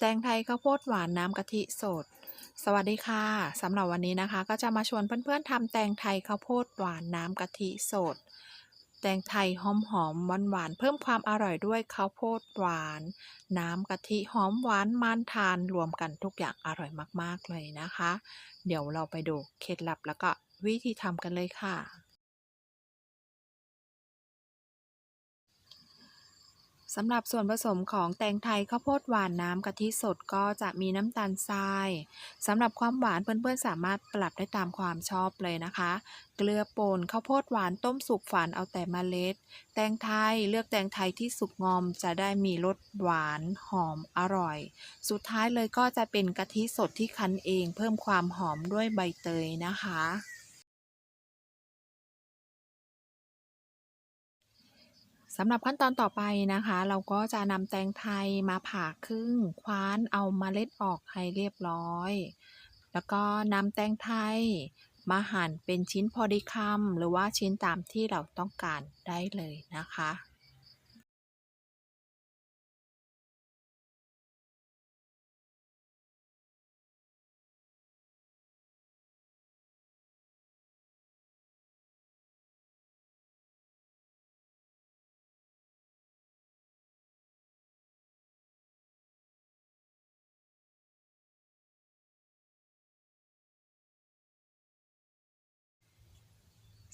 แตงไทยข้าวโพดหวานน้ำกะทิสด สวัสดีค่ะสำหรับวันนี้นะคะ ก็จะมาชวนเพื่อนๆทำแตงไทยข้าวโพดหวานน้ำกะทิสด แตงไทยหอมหอมหวานหวานๆเพิ่มความอร่อยด้วยข้าวโพดหวาน น้ำกะทิหอมหวานมันทานรวมกันทุกอย่างอร่อยมากๆเลยนะคะ เดี๋ยวเราไปดูเคล็ดลับแล้วก็วิธีทำกันเลยค่ะ สำหรับส่วนผสมของแตงไทยข้าวโพดหวานน้ำกะทิสดก็จะมีน้ำตาลทรายสำหรับความหวานเพื่อนๆสามารถปรับได้ตามความชอบเลยนะคะ เกลือป่นข้าวโพดหวานต้มสุกฝานเอาแต่เมล็ด แตงไทยเลือกแตงไทยที่สุกงอมจะได้มีรสหวานหอมอร่อย สุดท้ายเลยก็จะเป็นกะทิสดที่คั้นเอง เพิ่มความหอมด้วยใบเตยนะคะ สำหรับขั้นตอนต่อไปนะคะ เราก็จะนำแตงไทยมาผ่าครึ่ง คว้านเอามาเมล็ดออกให้เรียบร้อย แล้วก็นำแตงไทยมาหั่นเป็นชิ้นพอดีคำหรือว่าชิ้นตามที่เราต้องการได้เลยนะคะ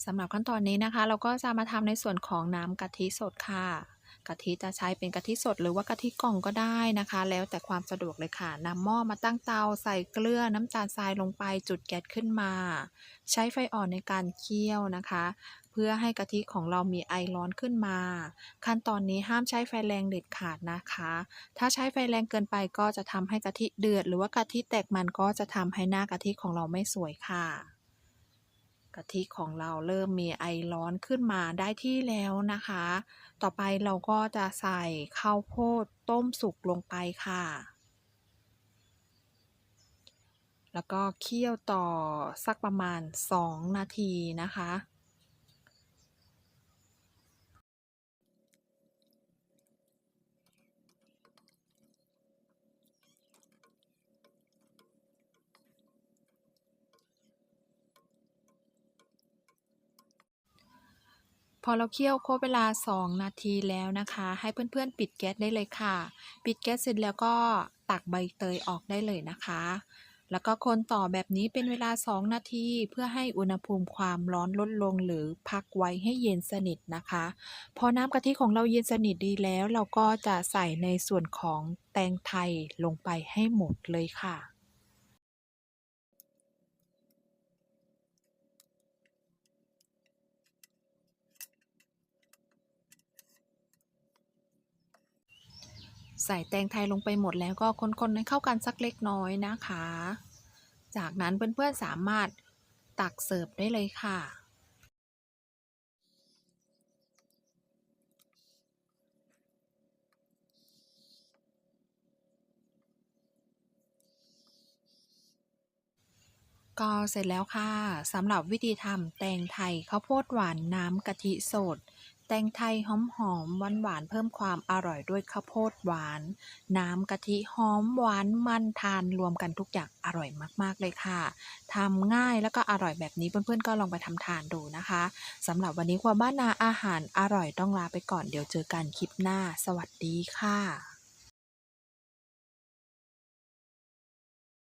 สำหรับขั้นตอนนี้นะคะ เราก็จะมาทำในส่วนของน้ำกะทิสดค่ะกะทิจะใช้เป็นกะทิสดหรือว่ากะทิกล่องก็ได้นะคะ แล้วแต่ความสะดวกเลยค่ะนำหม้อมาตั้งเตาใส่เกลือน้ำตาลทรายลงไปจุดแก๊สขึ้นมา ใช้ไฟอ่อนในการเคี่ยวนะคะ เพื่อให้กะทิของเรามีไอร้อนขึ้นมา ขั้นตอนนี้ห้ามใช้ไฟแรงเด็ดขาดนะคะ ถ้าใช้ไฟแรงเกินไปก็จะทำให้กะทิเดือด หรือว่ากะทิแตกมันก็จะทำให้หน้ากะทิของเราไม่สวยค่ะ กะทิของเราเริ่มมีไอร้อนขึ้นมาได้ที่แล้วนะคะ ต่อไปเราก็จะใส่ข้าวโพดต้มสุกลงไปค่ะ แล้วก็เคี่ยวต่อสักประมาณ 2 นาทีนะคะ พอเราเคี่ยวครบเวลา 2 นาทีแล้วนะคะ ให้เพื่อนๆ ปิดแก๊สได้เลยค่ะ ปิดแก๊สเสร็จแล้วก็ตักใบเตยออกได้เลยนะคะ แล้วก็คนต่อแบบนี้เป็นเวลา 2 นาทีเพื่อให้อุณหภูมิความร้อนลดลงหรือพักไว้ให้เย็นสนิทนะคะ พอน้ำกะทิของเราเย็นสนิทดีแล้ว เราก็จะใส่ในส่วนของแตงไทยลงไปให้หมดเลยค่ะ ใส่แตงไทยลงไปหมดแล้วก็คนๆให้เข้ากันสักเล็กน้อยนะคะ จากนั้นเพื่อนๆสามารถตักเสิร์ฟได้เลยค่ะก็เสร็จแล้วค่ะสำหรับวิธีทำแตงไทยข้าวโพดหวานน้ำกะทิสด ตงไทยหอมหอมหวานหวานเพิ่มความอร่อยด้วยข้าวโพดหวาน น้ำกะทิหอมหวานมันทานรวมกันทุกอย่างอร่อยมากๆเลยค่ะทำง่ายแล้วก็อร่อยแบบนี้เพื่อนๆก็ลองไปทำทานดูนะคะสำหรับวันนี้ครัวบ้านนาอาหารอร่อยต้องลาไปก่อนเดี๋ยวเจอกันคลิปหน้า สวัสดีค่ะ